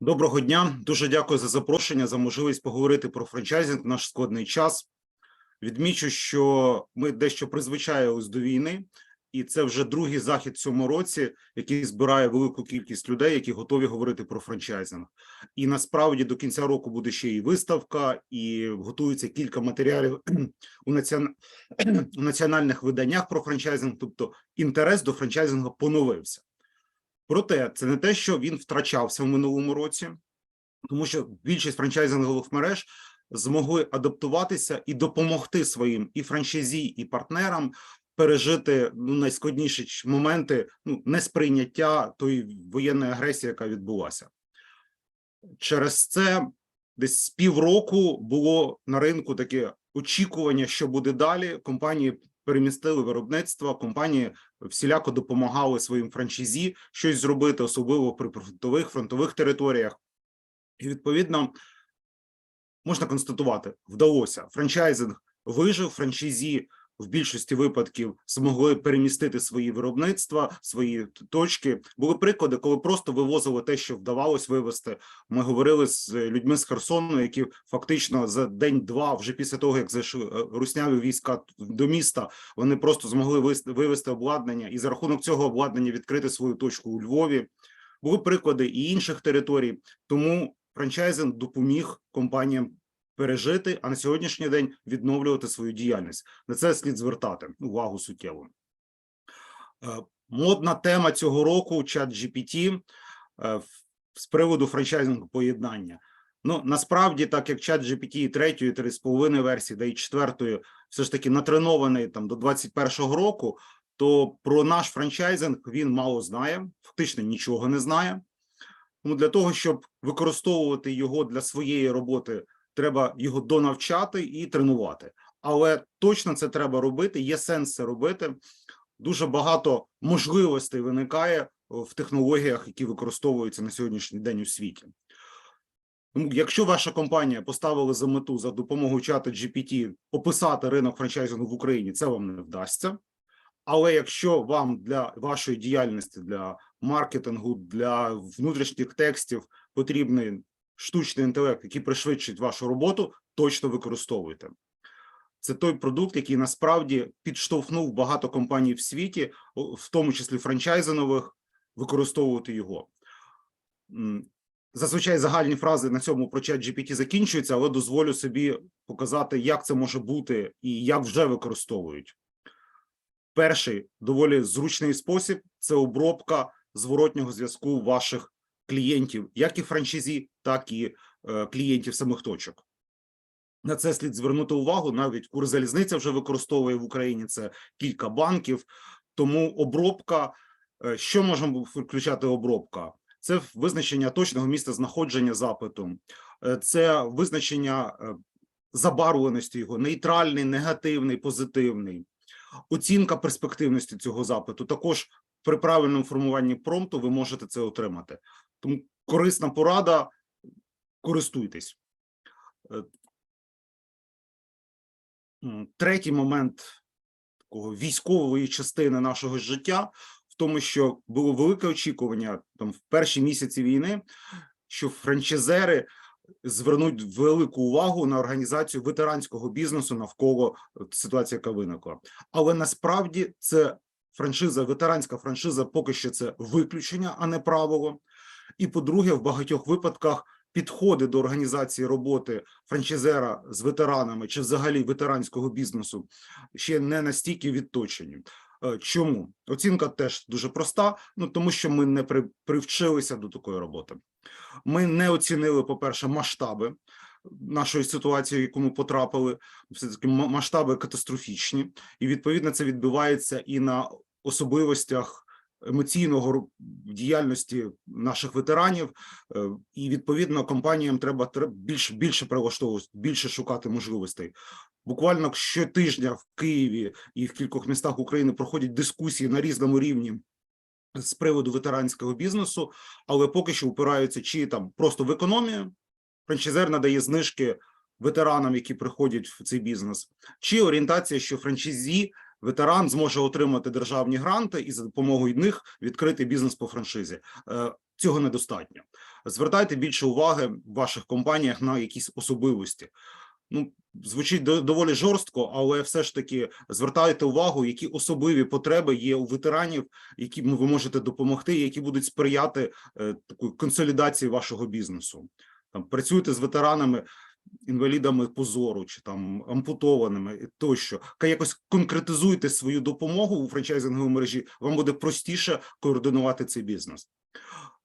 Доброго дня. Дуже дякую за запрошення, за можливість поговорити про франчайзинг в наш складний час. Відмічу, що ми дещо призвичаїлись до війни, і це вже другий захід цьому році, який збирає велику кількість людей, які готові говорити про франчайзинг. І насправді до кінця року буде ще і виставка, і готується кілька матеріалів у, націон... у національних виданнях про франчайзинг. Тобто інтерес до франчайзингу поновився. Проте це не те, що він втрачався в минулому році, тому що більшість франчайзингових мереж змогли адаптуватися і допомогти своїм і франчайзі, і партнерам пережити ну, найскладніші моменти ну, несприйняття тої воєнної агресії, яка відбулася. Через це десь з півроку було на ринку таке очікування, що буде далі. Компанії перемістили виробництво, компанії всіляко допомагали своїм франшизі щось зробити, особливо при фронтових фронтових територіях. І відповідно можна констатувати, вдалося. Франчайзинг вижив, франчайзі в більшості випадків змогли перемістити свої виробництва, свої точки. Були приклади, коли просто вивозили те, що вдавалось вивезти. Ми говорили з людьми з Херсону, які фактично за день-два, вже після того як зайшли е, русняві війська до міста, вони просто змогли вивезти обладнання і за рахунок цього обладнання відкрити свою точку у Львові. Були приклади і інших територій, тому франчайзинг допоміг компаніям пережити, а на сьогоднішній день відновлювати свою діяльність. На це слід звертати увагу суттєво. Е, Модна тема цього року чат GPT е, з приводу франчайзингу поєднання. Ну насправді, так як чат GPT і третьої, три з половиною версії, да і четвертої, все ж таки натренований там до 21-го року, то про наш франчайзинг він мало знає, фактично нічого не знає. Тому для того, щоб використовувати його для своєї роботи, треба його донавчати і тренувати. Але точно це треба робити. Є сенс це робити. Дуже багато можливостей виникає в технологіях, які використовуються на сьогоднішній день у світі. Тому, якщо ваша компанія поставила за мету за допомогою чату GPT описати ринок франчайзингу в Україні, це вам не вдасться. Але якщо вам для вашої діяльності, для маркетингу, для внутрішніх текстів потрібний штучний інтелект, який пришвидшить вашу роботу, точно використовуйте. Це той продукт, який насправді підштовхнув багато компаній в світі, в тому числі франчайзингових, використовувати його. Зазвичай загальні фрази на цьому про чат GPT закінчуються, але дозволю собі показати, як це може бути і як вже використовують. Перший доволі зручний спосіб це обробка зворотнього зв'язку ваших клієнтів, як і франшизі, так і е, клієнтів самих точок. На це слід звернути увагу. Навіть Укрзалізниця вже використовує в Україні це кілька банків. Тому обробка, е, що можемо включати обробка? Це визначення точного місця знаходження запиту, е, це визначення забарвленості його, нейтральний, негативний, позитивний оцінка перспективності цього запиту. Також при правильному формуванні промпту ви можете це отримати. Тому корисна порада, користуйтесь. Е, Третій момент такого військової частини нашого життя в тому, що було велике очікування там в перші місяці війни, що франчайзери звернуть велику увагу на організацію ветеранського бізнесу навколо е, ситуації, яка виникла. Але насправді це франшиза, ветеранська франшиза поки що це виключення, а не правило. І по-друге, в багатьох випадках підходи до організації роботи франчайзера з ветеранами чи взагалі ветеранського бізнесу ще не настільки відточені. Е, Чому оцінка теж дуже проста? Ну тому що ми не при, привчилися до такої роботи. Ми не оцінили, по-перше, масштаби нашої ситуації, в яку ми потрапили. Все таки масштаби катастрофічні, і відповідно це відбувається і на особливостях емоційного діяльності наших ветеранів. Е, І відповідно компаніям треба тре- більше більше прилаштовуватися, більше шукати можливостей. Буквально щотижня в Києві і в кількох містах України проходять дискусії на різному рівні з приводу ветеранського бізнесу, але поки що упираються чи там просто в економію. Франчайзер надає знижки ветеранам, які приходять в цей бізнес, чи орієнтація, що франчайзі ветеран зможе отримати державні гранти і за допомогою них відкрити бізнес по франшизі. Е, цього недостатньо. Звертайте більше уваги в ваших компаніях на якісь особливості. Ну, звучить до- доволі жорстко, але все ж таки звертайте увагу, які особливі потреби є у ветеранів, які ви можете допомогти, які будуть сприяти е, такої консолідації вашого бізнесу. Там працюйте з ветеранами, інвалідами позору чи там ампутованими тощо. Якось конкретизуйте свою допомогу у франчайзинговій мережі. Вам буде простіше координувати цей бізнес.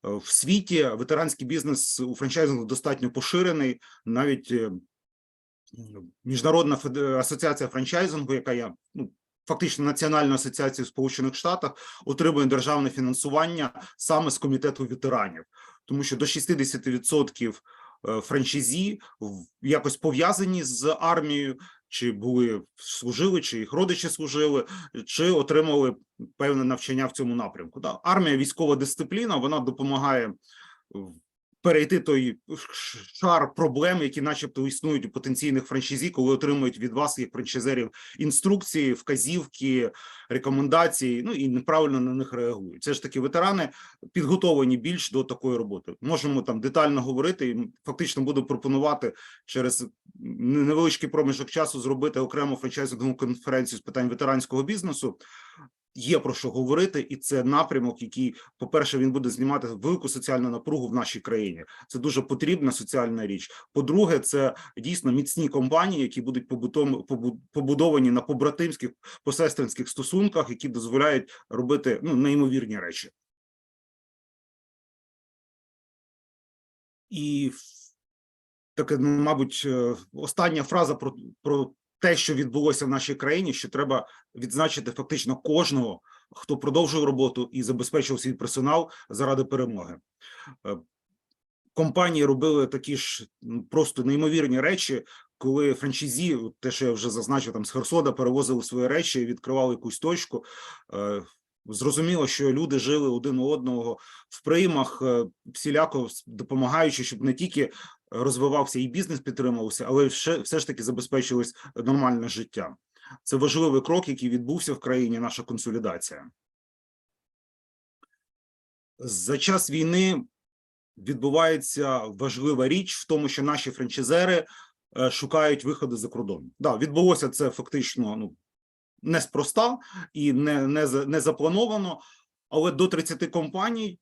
Е, В світі ветеранський бізнес у франчайзингу достатньо поширений, навіть е, Міжнародна асоціація франчайзингу, яка є ну, фактично національною асоціацією Сполучених Штатах, отримує державне фінансування саме з комітету ветеранів, тому що до 60% е, франчайзі в- якось пов'язані з армією, чи були служили, чи їх родичі служили, чи отримали певне навчання в цьому напрямку. Да. Армія, військова дисципліна, вона допомагає перейти той шар проблем, які, начебто, існують у потенційних франчайзі, коли отримують від вас, як франчайзерів, інструкції, вказівки, рекомендації. Ну і неправильно на них реагують. Це ж таки ветерани підготовлені більш до такої роботи. Можемо там детально говорити. і фактично буду пропонувати через невеличкий проміжок часу зробити окрему франчайзингову конференцію з питань ветеранського бізнесу. Є про що говорити, і це напрямок, який, по-перше, він буде знімати велику соціальну напругу в нашій країні. Це дуже потрібна соціальна річ. По-друге, це дійсно міцні компанії, які будуть побутом побу- побудовані на побратимських посестринських стосунках, які дозволяють робити ну неймовірні речі. І таке, ну, мабуть, е, остання фраза про, про те, що відбулося в нашій країні, що треба відзначити фактично кожного, хто продовжив роботу і забезпечив свій персонал заради перемоги. Е, Компанії робили такі ж просто неймовірні речі, коли франчайзі, от те, що я вже зазначив, там з Херсода перевозили свої речі, відкривали якусь точку. Е, Зрозуміло, що люди жили один у одного в приймах, е, всіляко допомагаючи, щоб не тільки розвивався і бізнес підтримувався, але все, все ж таки забезпечилось нормальне життя. Це важливий крок, який відбувся в країні. Наша консолідація. За час війни відбувається важлива річ в тому, що наші франчайзери е, шукають виходи за кордон. Да, відбулося це фактично ну неспроста і не, не, не заплановано, але до 30 компаній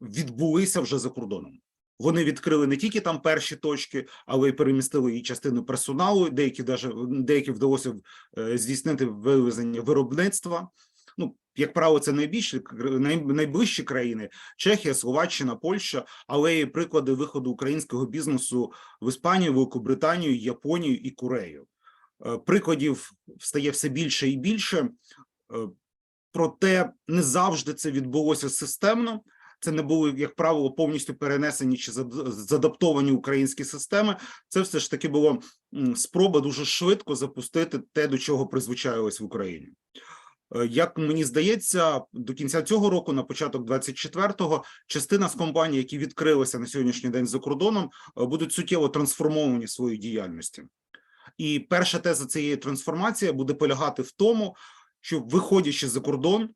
відбулися вже за кордоном. Вони відкрили не тільки там перші точки, але й перемістили і частину персоналу. Деякі даже деякі вдалося е, здійснити вивезення виробництва. Ну, як правило, це найбільші найближчі країни: Чехія, Словаччина, Польща, але і приклади виходу українського бізнесу в Іспанію, Великобританію, Японію і Корею. Е, Прикладів стає все більше і більше. Е, Проте не завжди це відбулося системно. Це не були, як правило, повністю перенесені чи зад- задаптовані українські системи. Це все ж таки було спроба дуже швидко запустити те, до чого призвичаїлось в Україні. Е, Як мені здається, до кінця цього року, на початок 24-го, частина з компаній, які відкрилися на сьогоднішній день за кордоном, е, будуть суттєво трансформовані в діяльності. І перша теза цієї трансформації буде полягати в тому, що виходячи за кордон,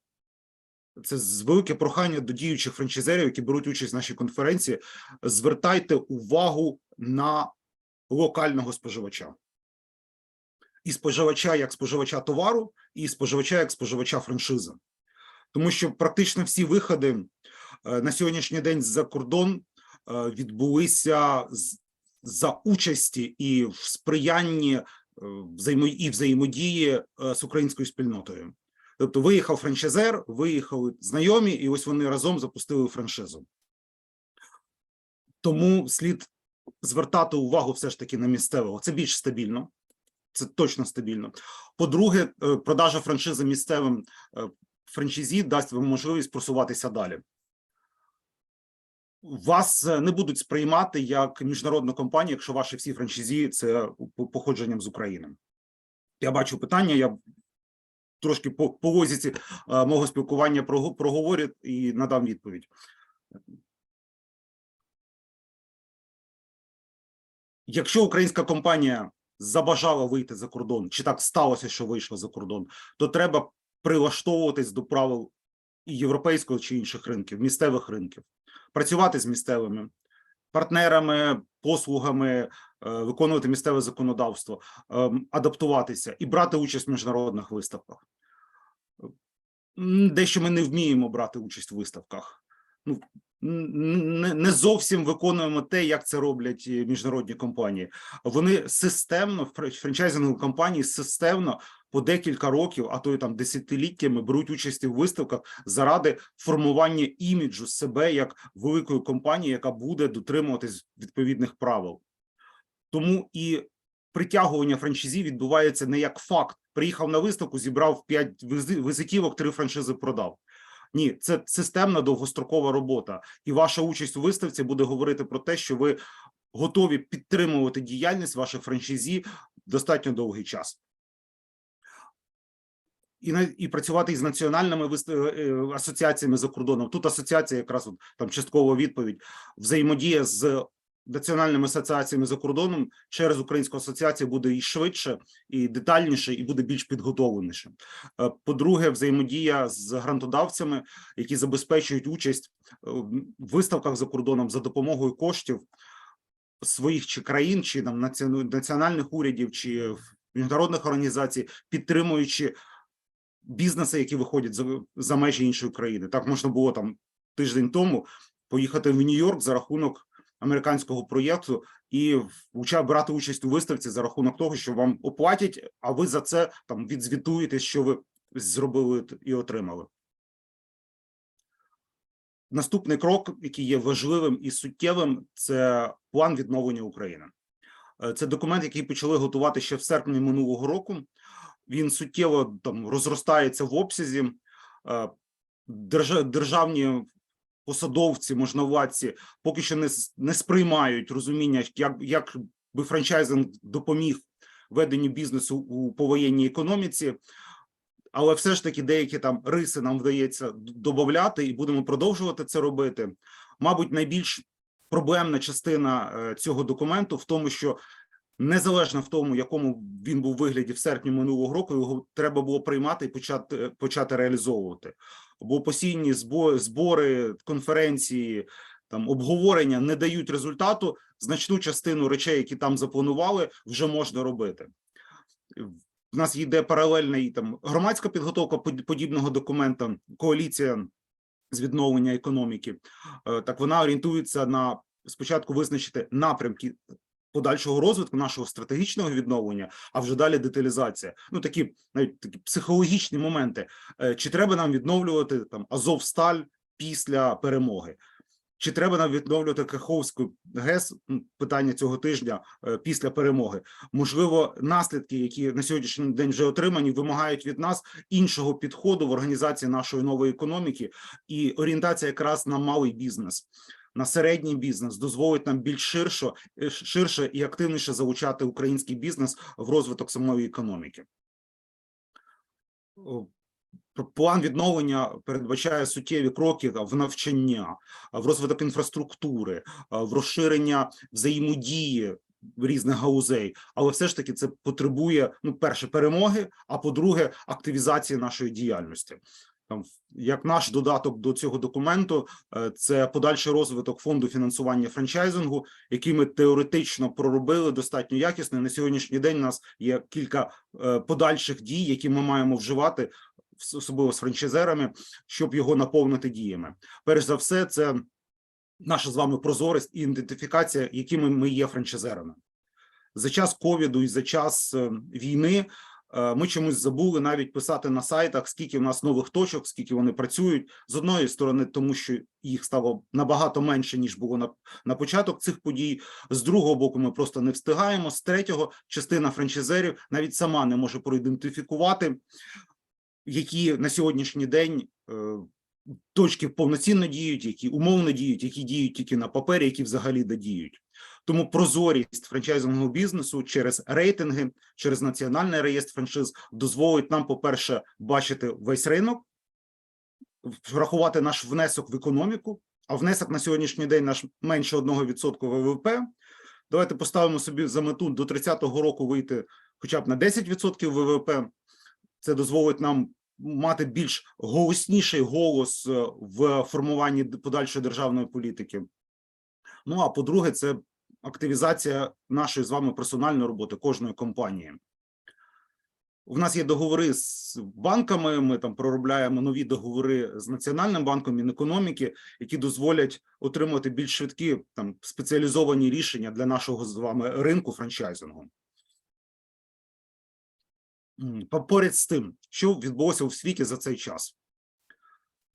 це велике прохання до діючих франчайзерів, які беруть участь в нашій конференції. Звертайте увагу на локального споживача. І споживача як споживача товару, і споживача як споживача франшизи. Тому що практично всі виходи е, на сьогоднішній день за кордон е, відбулися за участі і в сприянні е, і взаємодії з українською спільнотою. Тобто виїхав франчайзер, виїхали знайомі, і ось вони разом запустили франшизу. Тому слід звертати увагу все ж таки на місцевого. Це більш стабільно, це точно стабільно. По-друге, е, продажа франшизи місцевим е, франчайзі дасть вам можливість просуватися далі. Вас е, не будуть сприймати як міжнародну компанію, якщо ваші всі франчайзі це походженням з України. Я бачу питання. Я трошки по, по лозіці мого спілкування прого- проговорю і надам відповідь. Якщо українська компанія забажала вийти за кордон, чи так сталося, що вийшла за кордон, то треба прилаштовуватись до правил і європейського чи інших ринків, місцевих ринків. працювати з місцевими партнерами, послугами, виконувати місцеве законодавство, ем, адаптуватися і брати участь в міжнародних виставках. Дещо ми не вміємо брати участь в виставках. Ну, не, зовсім виконуємо те, як це роблять е, міжнародні компанії. Вони системно, франчайзингові компанії системно по декілька років, а то й там десятиліттями беруть участь у виставках заради формування іміджу себе як великої компанії, яка буде дотримуватись відповідних правил. Тому і притягування франшизі відбувається не як факт. Приїхав на виставку, зібрав 5 визитівок, три франшизи продав. Ні, це системна довгострокова робота, і ваша участь у виставці буде говорити про те, що ви готові підтримувати діяльність ваших франшизі достатньо довгий час. І на і працювати із національними вис- е, асоціаціями за кордоном. Тут асоціація, якраз от, там часткова відповідь, взаємодія з національними асоціаціями за кордоном через українську асоціацію буде і швидше, і детальніше, і буде більш підготовленіше. Е, По-друге, взаємодія з грантодавцями, які забезпечують участь е, в виставках за кордоном за допомогою коштів своїх чи країн, чи там національних урядів, чи міжнародних організацій, підтримуючи бізнеси, які виходять за, за межі іншої країни. Так можна було там тиждень тому поїхати в Нью-Йорк за рахунок американського проєкту і уча- брати участь у виставці за рахунок того, що вам оплатять, а ви за це там відзвітуєте, що ви зробили і отримали. Наступний крок, який є важливим і суттєвим, це план відновлення України. Е, Це документ, який почали готувати ще в серпні минулого року. Він суттєво там розростається в обсязі. Е, Державні посадовці, можновладці поки що не, не сприймають розуміння, як, як би франчайзинг допоміг веденню бізнесу у повоєнній економіці. Але все ж таки деякі там риси нам вдається додати, і будемо продовжувати це робити. Мабуть, найбільш проблемна частина е, цього документу в тому, що незалежно в тому, якому він був вигляді в серпні минулого року, його треба було приймати і почати почати реалізовувати. Бо постійні збо- збори, конференції, там обговорення не дають результату. Значну частину речей, які там запланували, вже можна робити. В нас йде паралельна і там громадська підготовка под- подібного документа, коаліція з відновлення економіки. Е, Так вона орієнтується на спочатку визначити напрямки подальшого розвитку нашого стратегічного відновлення, а вже далі деталізація. Ну такі навіть такі психологічні моменти. Е, Чи треба нам відновлювати там Азовсталь після перемоги? Чи треба нам відновлювати Каховську ГЕС? Питання цього тижня е, після перемоги. Можливо, наслідки, які на сьогоднішній день вже отримані, вимагають від нас іншого підходу в організації нашої нової економіки і орієнтація якраз на малий бізнес. На середній бізнес дозволить нам більш ширше, ширше і активніше залучати український бізнес в розвиток самої економіки. План відновлення передбачає суттєві кроки в навчання, в розвиток інфраструктури, в розширення взаємодії різних гаузей, але все ж таки це потребує ну, перше перемоги, а по-друге, активізації нашої діяльності. Там, як наш додаток до цього документу, е, це подальший розвиток фонду фінансування франчайзингу, який ми теоретично проробили достатньо якісно. На сьогоднішній день у нас є кілька е, подальших дій, які ми маємо вживати, особливо з франчайзерами, щоб його наповнити діями. Перш за все, це наша з вами прозорість і ідентифікація, якими ми є франчайзерами. За час ковіду і за час е, війни ми чомусь забули навіть писати на сайтах, скільки в нас нових точок, скільки вони працюють. З одної сторони, тому що їх стало набагато менше ніж було на, на початок цих подій. З другого боку, ми просто не встигаємо. З третього, частина франчайзерів навіть сама не може проідентифікувати, які на сьогоднішній день е, точки повноцінно діють, які умовно діють, які діють тільки на папері, які взагалі не діють. Тому прозорість франчайзингового бізнесу через рейтинги, через національний реєстр франшиз дозволить нам, по-перше, бачити весь ринок, врахувати наш внесок в економіку, а внесок на сьогоднішній день наш менше 1% ВВП. Давайте поставимо собі за мету до 30-го року вийти хоча б на 10% ВВП. Це дозволить нам мати більш голосніший голос е, в формуванні подальшої державної політики. Ну а по-друге, це активізація нашої з вами персональної роботи кожної компанії. У нас є договори з банками. Ми там проробляємо нові договори з Національним банком Мінекономіки, які дозволять отримати більш швидкі там спеціалізовані рішення для нашого з вами ринку франчайзингу. Поряд з тим, що відбулося у світі за цей час.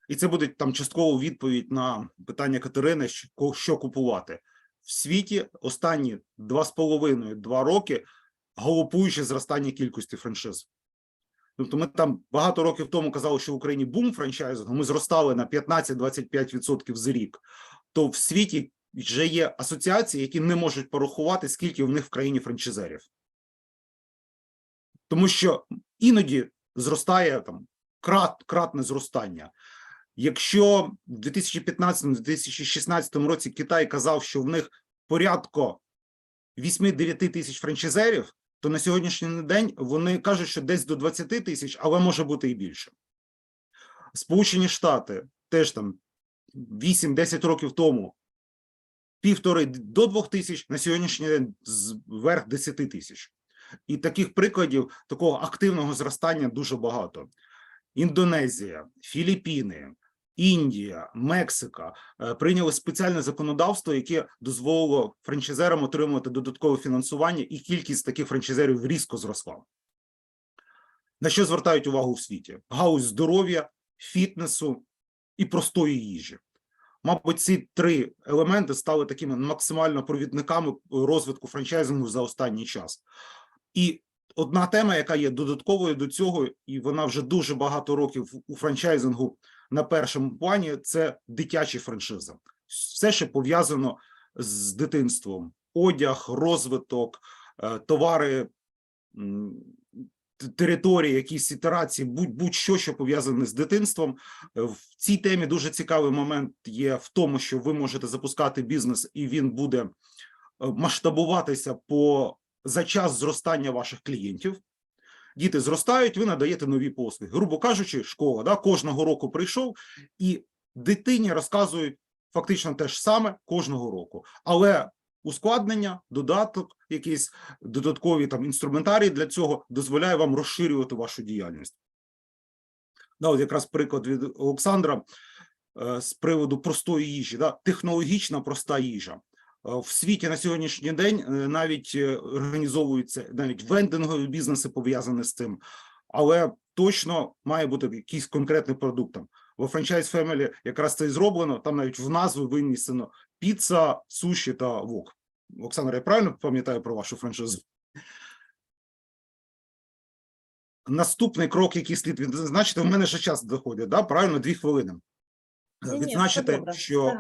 І це буде там частково відповідь на питання Катерини, що купувати в світі останні два з половиною два роки галопуюче зростання кількості франшиз. Тобто, ми там багато років тому казали, що в Україні бум франчайзингу, ми зростали на 15-25% за рік. То в світі вже є асоціації, які не можуть порахувати, скільки в них в країні франчайзерів. Тому що іноді зростає там крат, кратне зростання. Якщо в 2015-2016 році Китай казав, що в них порядко 8-9 тисяч франчайзерів, то на сьогоднішній день вони кажуть, що десь до 20 тисяч, але може бути і більше. Сполучені Штати теж там 8-10 років тому півтори до двох тисяч, на сьогоднішній день зверх 10 тисяч. І таких прикладів такого активного зростання дуже багато. Індонезія, Філіппіни, Індія, Мексика е, прийняли спеціальне законодавство, яке дозволило франчайзерам отримувати додаткове фінансування, і кількість таких франчайзерів різко зросла. На що звертають увагу в світі? Галузь здоров'я, фітнесу і простої їжі. Мабуть, ці три елементи стали такими максимально провідниками розвитку франчайзингу за останній час. І одна тема, яка є додатковою до цього, і вона вже дуже багато років у франчайзингу на першому плані, це дитячі франшизи. Все, що пов'язано з дитинством: одяг, розвиток, е, товари, території, якісь ітерації, будь- будь-що, що пов'язане з дитинством. Е, В цій темі дуже цікавий момент є в тому, що ви можете запускати бізнес, і він буде е, масштабуватися по за час зростання ваших клієнтів. Діти зростають, ви надаєте нові послуги. Грубо кажучи, школа да, кожного року прийшов, і дитині розказують фактично те ж саме кожного року. Але ускладнення, додаток, якісь додаткові там інструментарії для цього дозволяє вам розширювати вашу діяльність. Да, от якраз приклад від Олександра е, з приводу простої їжі, да, технологічна проста їжа. Е, В світі на сьогоднішній день е, навіть е, організовуються навіть вендингові бізнеси пов'язані з цим, але точно має бути якийсь конкретний продукт. Там. Во Franchise Family якраз це і зроблено. Там навіть в назву винесено піца, суші та вок. Оксана, я правильно пам'ятаю про вашу франшизу? Наступний крок, який слід відзначити, у мене ще час доходить, да? правильно, дві хвилини. Ні, ні, Відзначити, добре, що.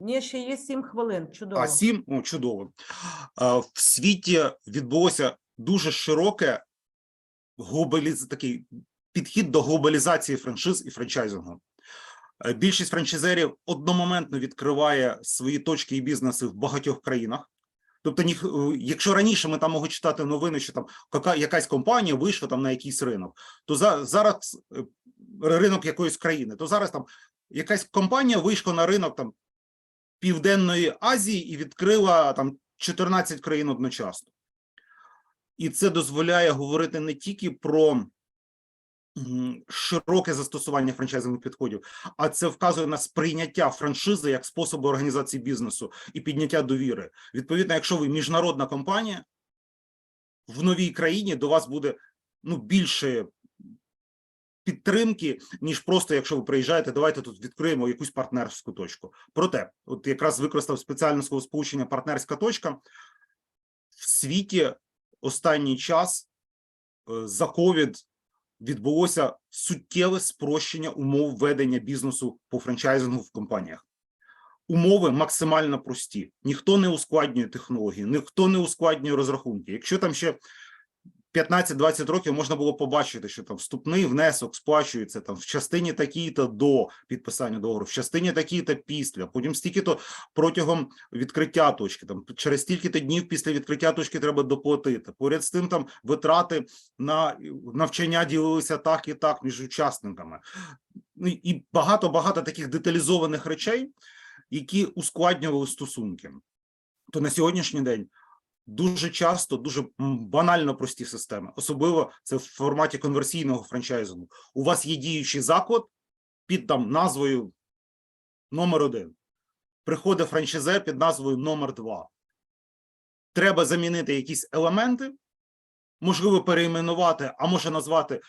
Ні, ще є сім хвилин. Чудово. а сім о, чудово. В світі відбулося дуже широке глобаліз... такий підхід до глобалізації франшиз і франчайзингу. Е, Більшість франчайзерів одномоментно відкриває свої точки і бізнеси в багатьох країнах. Тобто, е, якщо раніше ми там могли читати новини, що там якась компанія вийшла там на якийсь ринок, то за, зараз е, ринок якоїсь країни, то зараз там якась компанія вийшла на ринок там Південної Азії і відкрила там 14 країн одночасно. І це дозволяє говорити не тільки про широке застосування франчайзингових підходів, а це вказує на сприйняття франшизи як способу організації бізнесу і підняття довіри. Відповідно, якщо ви міжнародна компанія в новій країні, до вас буде ну більше підтримки, ніж просто якщо ви приїжджаєте, давайте тут відкриємо якусь партнерську точку. Проте, от якраз використав спеціальне словосполучення партнерська точка в світі останній час е, за ковід відбулося суттєве спрощення умов ведення бізнесу по франчайзингу в компаніях. Умови максимально прості. Ніхто не ускладнює технології, ніхто не ускладнює розрахунки. Якщо там ще 15-20 років можна було побачити, що там вступний внесок сплачується там в частині такій-то до підписання договору, в частині такій-то після, потім стільки-то протягом відкриття точки, там через стільки-то днів після відкриття точки треба доплатити. Поряд з тим, там витрати на навчання ділилися так і так між учасниками. Ну і багато багато таких деталізованих речей, які ускладнювали стосунки. То на сьогоднішній день дуже часто дуже банально прості системи, особливо це в форматі конверсійного франчайзингу. У вас є діючий заклад під там назвою номер один. Приходить франчайзер під назвою номер два. Треба замінити якісь елементи, можливо, перейменувати, а може назвати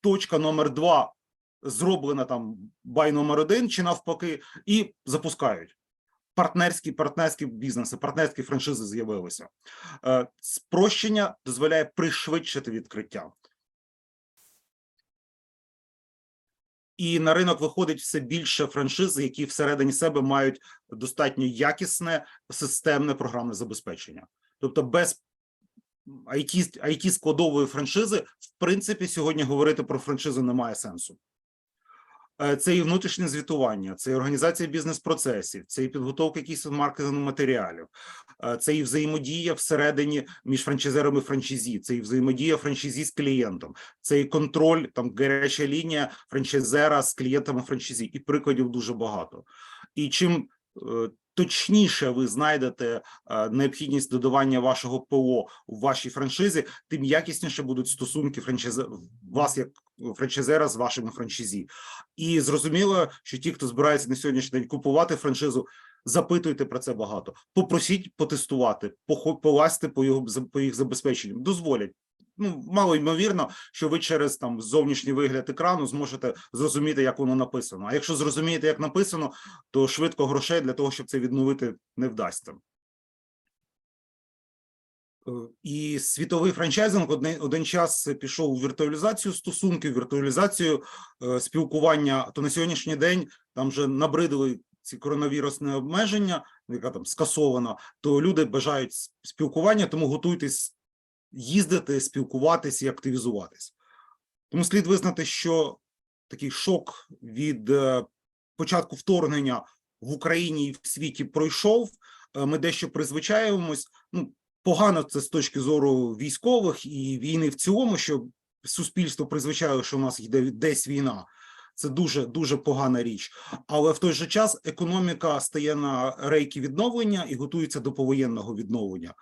точка номер два зроблена там бай номер один чи навпаки, і запускають. Партнерські партнерські бізнеси, партнерські франшизи з'явилися. Е, Спрощення дозволяє пришвидшити відкриття. І на ринок виходить все більше франшиз, які всередині себе мають достатньо якісне системне програмне забезпечення. Тобто, без IT, IT складової франшизи, в принципі, сьогодні говорити про франшизу немає сенсу. Е, Це і внутрішнє звітування, це і організація бізнес-процесів, це і підготовка якихось маркетингових матеріалів, е, це і взаємодія всередині між франчайзерами і франчайзі, це і взаємодія франчайзі з клієнтом, це і контроль, там гаряча лінія франчайзера з клієнтами франчайзі, і прикладів дуже багато. І чим точніше ви знайдете е, необхідність додавання вашого ПО у вашій франшизі, тим якісніше будуть стосунки франчайзе вас як франчайзера з вашими франчайзі. І зрозуміло, що ті, хто збирається на сьогоднішній день купувати франшизу, запитуйте про це багато. Попросіть потестувати, полазьте по його по їх забезпеченням. Дозволять. Ну, мало ймовірно, що ви через там зовнішній вигляд екрану зможете зрозуміти, як воно написано. А якщо зрозумієте, як написано, то швидко грошей для того, щоб це відновити, не вдасться. Е, І світовий франчайзинг один, один час пішов у віртуалізацію стосунків, віртуалізацію е, спілкування. То на сьогоднішній день там вже набридили ці коронавірусні обмеження, яка там скасована. То люди бажають спілкування, тому готуйтесь їздити, спілкуватись і активізуватись. Тому слід визнати, що такий шок від е, початку вторгнення в Україні і в світі пройшов. Е, Ми дещо призвичаємось. Ну, погано це з точки зору військових і війни в цілому, що суспільство призвичайло, що у нас йде десь війна. Це дуже дуже погана річ, але в той же час економіка стає на рейки відновлення і готується до повоєнного відновлення.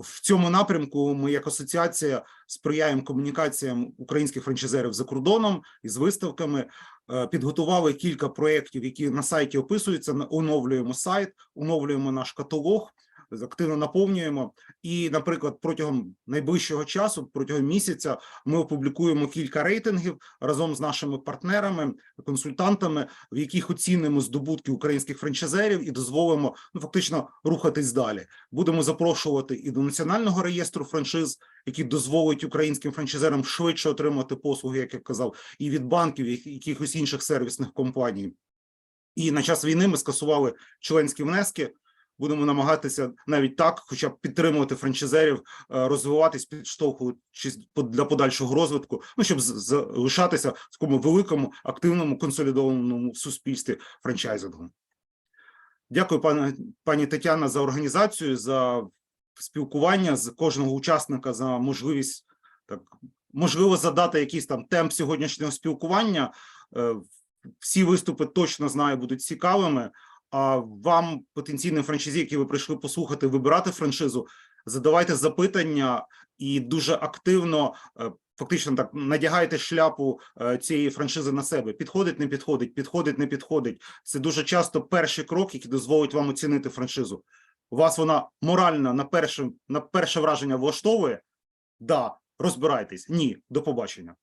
В цьому напрямку ми, як асоціація, сприяємо комунікаціям українських франчайзерів за кордоном із виставками. Е, Підготували кілька проєктів, які на сайті описуються. Оновлюємо сайт, оновлюємо наш каталог, активно наповнюємо. І, наприклад, протягом найближчого часу, протягом місяця, ми опублікуємо кілька рейтингів разом з нашими партнерами, консультантами, в яких оцінимо здобутки українських франчайзерів і дозволимо ну фактично рухатись далі. Будемо запрошувати і до національного реєстру франшиз, який дозволить українським франчайзерам швидше отримати послуги, як я казав, і від банків, і якихось інших сервісних компаній. І на час війни ми скасували членські внески. Будемо намагатися навіть так, хоча б підтримувати франчайзерів, е, розвиватись, підштовхуючись для подальшого розвитку, ну щоб залишатися в такому великому активному консолідованому суспільстві франчайзингу. Дякую, пане пані Тетяна, за організацію, за спілкування з кожного учасника за можливість так можливо задати якийсь там темп сьогоднішнього спілкування. Е, Всі виступи точно знаю будуть цікавими. А вам, потенційним франчайзі, які ви прийшли послухати, вибирати франшизу, задавайте запитання і дуже активно, е, фактично так надягайте шляпу е, цієї франшизи на себе. Підходить, не підходить, підходить, не підходить. Це дуже часто перший крок, який дозволить вам оцінити франшизу. У вас вона морально на перше, на перше враження влаштовує? Да, розбирайтесь. Ні, до побачення.